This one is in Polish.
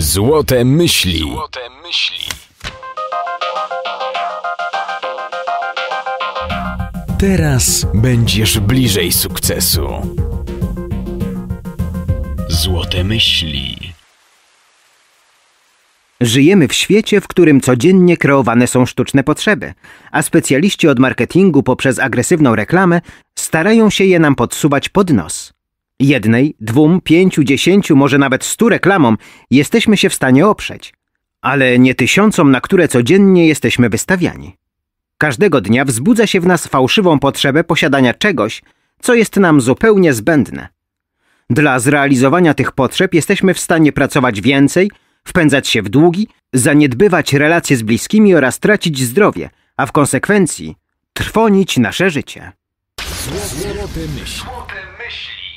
Złote myśli. Złote myśli. Teraz będziesz bliżej sukcesu. Złote myśli. Żyjemy w świecie, w którym codziennie kreowane są sztuczne potrzeby, a specjaliści od marketingu poprzez agresywną reklamę starają się je nam podsuwać pod nos. Jednej, dwóm, pięciu, dziesięciu, może nawet stu reklamom jesteśmy się w stanie oprzeć, ale nie tysiącom, na które codziennie jesteśmy wystawiani. Każdego dnia wzbudza się w nas fałszywą potrzebę posiadania czegoś, co jest nam zupełnie zbędne. Dla zrealizowania tych potrzeb jesteśmy w stanie pracować więcej, wpędzać się w długi, zaniedbywać relacje z bliskimi oraz tracić zdrowie, a w konsekwencji trwonić nasze życie. Złote myśli.